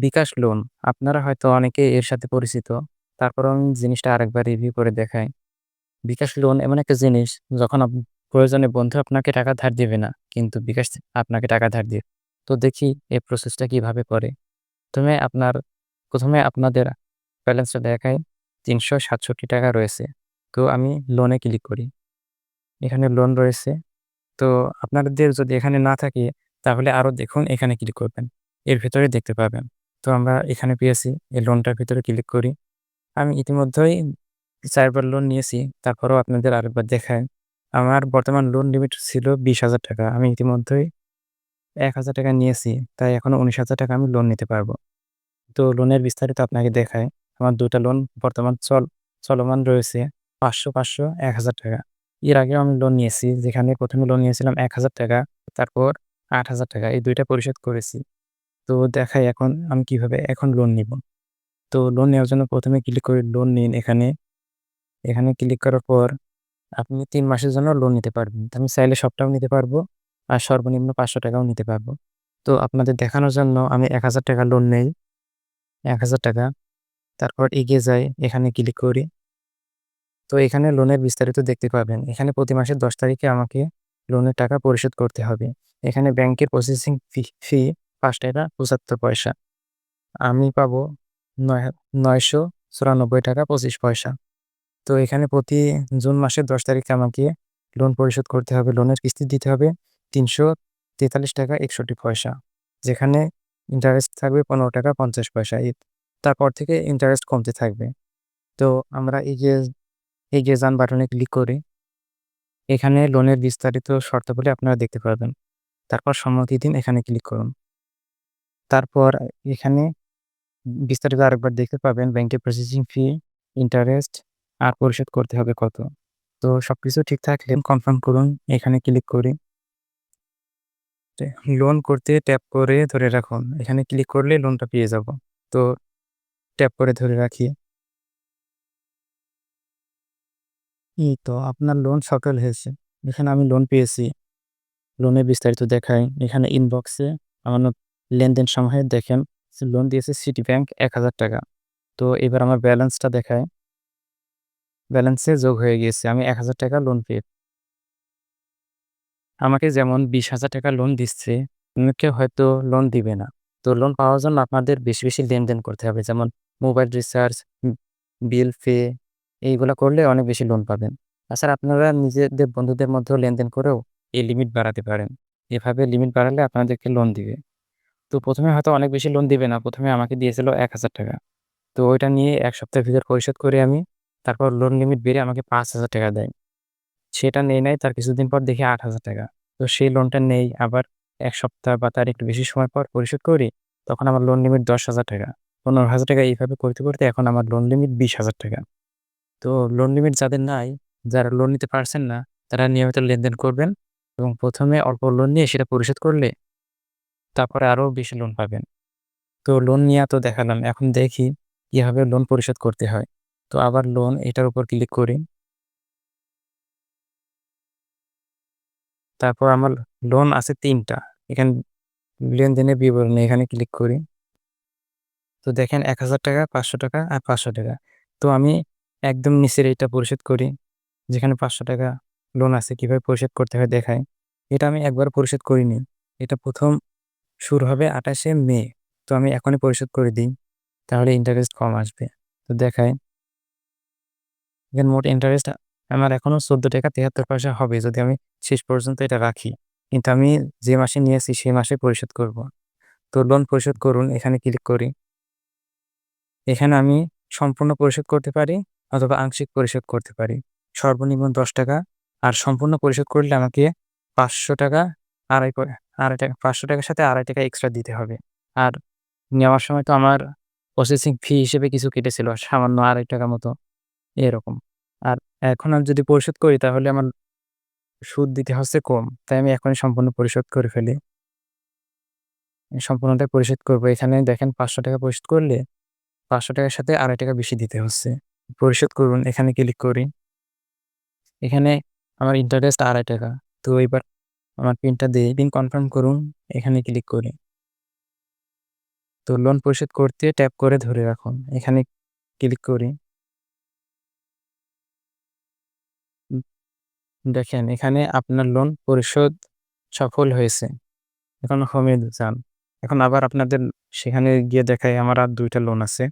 বিকাশ loan আপনারা হয়তো অনেকে এর সাথে পরিচিত। তারপর আমি জিনিসটা আরেকবার রিভিউ করে দেখাই। বিকাশ লোন এমন একটা জিনিস, যখন প্রয়োজনে বন্ধু আপনাকে টাকা ধার দিবে না। কিন্তু বিকাশ আপনাকে টাকা ধার দিবে। তো দেখি এই প্রসেসটা কীভাবে করে। প্রথমে আপনার প্রথমে আপনাদের ব্যালেন্সটা দেখায় তিনশো সাতষট্টি টাকা রয়েছে। তো আমি লোনে ক্লিক করি। এখানে লোন রয়েছে। তো আপনাদের যদি এখানে না থাকে, তাহলে আরও দেখুন, এখানে ক্লিক করবেন। এর ভেতরে দেখতে পাবেন। তো আমরা এখানে পেয়েছি। এই লোনটার ভিতরে ক্লিক করি। আমি ইতিমধ্যেই চারবার লোন নিয়েছি। তারপরেও আপনাদের আরেকবার দেখায় আমার বর্তমান লোন লিমিট ছিল বিশ হাজার টাকা আমি ইতিমধ্যেই এক হাজার টাকা নিয়েছি। তাই এখনও উনিশ হাজার টাকা আমি লোন নিতে পারব। তো লোনের বিস্তারিত আপনাকে দেখায় আমার দুটা লোন বর্তমান চল চলমান রয়েছে। পাঁচশো, পাঁচশো, এক হাজার টাকা এর আগেও আমি লোন নিয়েছি। যেখানে প্রথমে লোন নিয়েছিলাম এক হাজার টাকা তারপর আট হাজার টাকা এই দুইটা পরিশোধ করেছি। তো দেখাই এখন আমি কীভাবে এখন লোন নিব। তো লোন নেওয়ার জন্য প্রথমে ক্লিক করি লোন নিন এখানে। এখানে ক্লিক করার পর আপনি তিন মাসের জন্য লোন নিতে পারবেন। আমি চাইলে সবটাও নিতে পারব আর সর্বনিম্ন পাঁচশো টাকাও নিতে পারব। তো আপনাদের দেখানোর জন্য আমি এক হাজার টাকা লোন নেই। এক হাজার টাকা তারপর এগিয়ে যাই, এখানে ক্লিক করি। তো এখানে লোনের বিস্তারিত দেখতে পাবেন। এখানে প্রতি মাসের দশ তারিখে আমাকে লোনের টাকা পরিশোধ করতে হবে। এখানে ব্যাংকের প্রসেসিং ফি ফি পঁচাত্তর পয়সা। আমি পাবো নয়, নয়শো চুরানব্বই টাকা পঁচিশ পয়সা। তো এখানে প্রতি জুন মাসের দশ তারিখে আমাকে লোন পরিশোধ করতে হবে লোনের কিস্তি দিতে হবে তিনশো তেতাল্লিশ টাকা একষট্টি পয়সা, যেখানে ইন্টারেস্ট থাকবে পনেরো টাকা পঞ্চাশ পয়সা। তারপর থেকে ইন্টারেস্ট কমতে থাকবে। তো আমরা এই যে এই যে যান বাটনে ক্লিক করে, এখানে লোনের বিস্তারিত শর্তাবলী আপনারা দেখতে পারবেন। তারপর সম্মতি দিন এখানে ক্লিক করুন। তারপর এখানে বিস্তারিত আরেকবার দেখতে পাবেন ব্যাংকের প্রসেসিং ফি ইন্টারেস্ট আর পরিশোধ করতে হবে কত। তো সবকিছু ঠিক থাকলে কনফার্ম করুন, এখানে ক্লিক করি। লোন করতে ট্যাপ করে ধরে রাখুন। এখানে ক্লিক করলে লোনটা পেয়ে যাব। তো ট্যাপ করে ধরে রাখি। এই তো আপনার লোন সফল হয়েছে। এখানে আমি লোন পেয়েছি। লোনের বিস্তারিত দেখাই। এখানে ইনবক্সে আমার লেনদেন সময়ে দেখেন লোন দিয়েছে সিটি ব্যাংক এক হাজার টাকা। তো এবার আমার ব্যালেন্সটা দেখায় ব্যালেন্সে যোগ হয়ে গিয়েছে, আমি এক হাজার টাকা লোন পেয়ে। আমাকে যেমন বিশ হাজার টাকা লোন দিচ্ছে অনেকে হয়তো লোন দিবে না। তো লোন পাওয়ার জন্য আপনাদের বেশি বেশি লেনদেন করতে হবে, যেমন মোবাইল রিচার্জ বিল পে এইগুলো করলে অনেক বেশি লোন পাবেন। তাছাড়া আপনারা নিজেদের বন্ধুদের মধ্যেও লেনদেন করেও এই লিমিট বাড়াতে পারেন। এভাবে লিমিট বাড়ালে আপনাদেরকে লোন দিবে। তো প্রথমে হয়তো অনেক বেশি লোন দিবে না। প্রথমে আমাকে দিয়েছিল এক হাজার টাকা। তো ওইটা নিয়ে এক সপ্তাহের ভিতর পরিশোধ করে আমি তারপর লোন লিমিট বেড়ে আমাকে পাঁচ হাজার টাকা দেয়। সেটা নেই নাই, তার কিছুদিন পর দেখি আট হাজার টাকা। তো সেই লোনটা নেই। আবার এক সপ্তাহ বা তার একটু বেশি সময় পর পরিশোধ করি, তখন আমার লোন লিমিট দশ হাজার টাকা। পনেরো হাজার টাকা এইভাবে করতে করতে এখন আমার লোন লিমিট বিশ হাজার টাকা। তো লোন লিমিট যাদের নাই, যারা লোন নিতে পারছেন না, তারা নিয়মিত লেনদেন করবেন এবং প্রথমে অল্প লোন নিয়ে সেটা পরিশোধ করলে তারপরে আরও বেশি লোন পাবেন। তো লোন নিয়ে তো দেখালাম, এখন দেখি কীভাবে লোন পরিশোধ করতে হয়। তো আবার লোন এটার উপর ক্লিক করি। তারপর আমার লোন আছে তিনটা, এখানে লেনদেনের বিবরণী এখানে ক্লিক করি। তো দেখেন এক হাজার টাকা, পাঁচশো টাকা আর পাঁচশো টাকা। তো আমি একদম নিচের এটা পরিশোধ করি, যেখানে পাঁচশো টাকা লোন আছে, কীভাবে পরিশোধ করতে হয় দেখায় এটা আমি একবার পরিশোধ করিনি। এটা প্রথম শুরু হবে আঠাশে মে। তো আমি এখনই পরিশোধ করে দিই, তাহলে ইন্টারেস্ট কম আসবে। তো দেখায় মোট ইন্টারেস্ট আমার এখনও চোদ্দ টাকা তেহাত্তর পয়সা হবে, যদি আমি শেষ পর্যন্ত এটা রাখি। কিন্তু আমি যে মাসে নিয়েছি, সেই মাসে পরিশোধ করব। তো লোন পরিশোধ করুন, এখানে ক্লিক করি। এখানে আমি সম্পূর্ণ পরিশোধ করতে পারি, অথবা আংশিক পরিশোধ করতে পারি। সর্বনিম্ন দশ টাকা, আর সম্পূর্ণ পরিশোধ করলে আমাকে পাঁচশো টাকা আড়াই আড়াই টাকা, পাঁচশো টাকার সাথে আড়াই টাকা এক্সট্রা দিতে হবে। আর নেওয়ার সময় তো আমার প্রসেসিং ফি হিসেবে কিছু কেটেছিল, সামান্য আড়াই টাকা মতো, এরকম। আর এখন আমি যদি পরিশোধ করি, তাহলে আমার সুদ দিতে হচ্ছে কম, তাই আমি এখনই সম্পূর্ণ পরিশোধ করে ফেলি। সম্পূর্ণটা পরিশোধ করব। এখানে দেখেন পাঁচশো টাকা পরিশোধ করলে পাঁচশো টাকার সাথে আড়াই টাকা বেশি দিতে হচ্ছে। পরিশোধ করুন, এখানে ক্লিক করি। এখানে আমার ইন্টারেস্ট আড়াই টাকা, তো এবার আমার পিনটা দিয়ে পিন কনফার্ম করুন এখানে ক্লিক করি তো লোন পরিশোধ করতে ট্যাপ করে ধরে রাখুন। এখানে ক্লিক করি। দেখেন এখানে আপনার লোন পরিশোধ সফল হয়েছে। এখন হোমে যান। এখন আবার আপনাদের সেখানে গিয়ে দেখায় আমার আর দুইটা লোন আছে।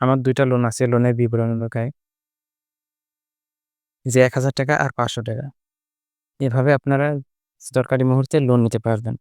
আমার দুইটা লোন আছে। লোনের বিবরণ দেখায়। যে ৳১,০০০ আর ৳৫০০ এভাবে আপনারা দরকারি মুহূর্তে লোন নিতে পারবেন।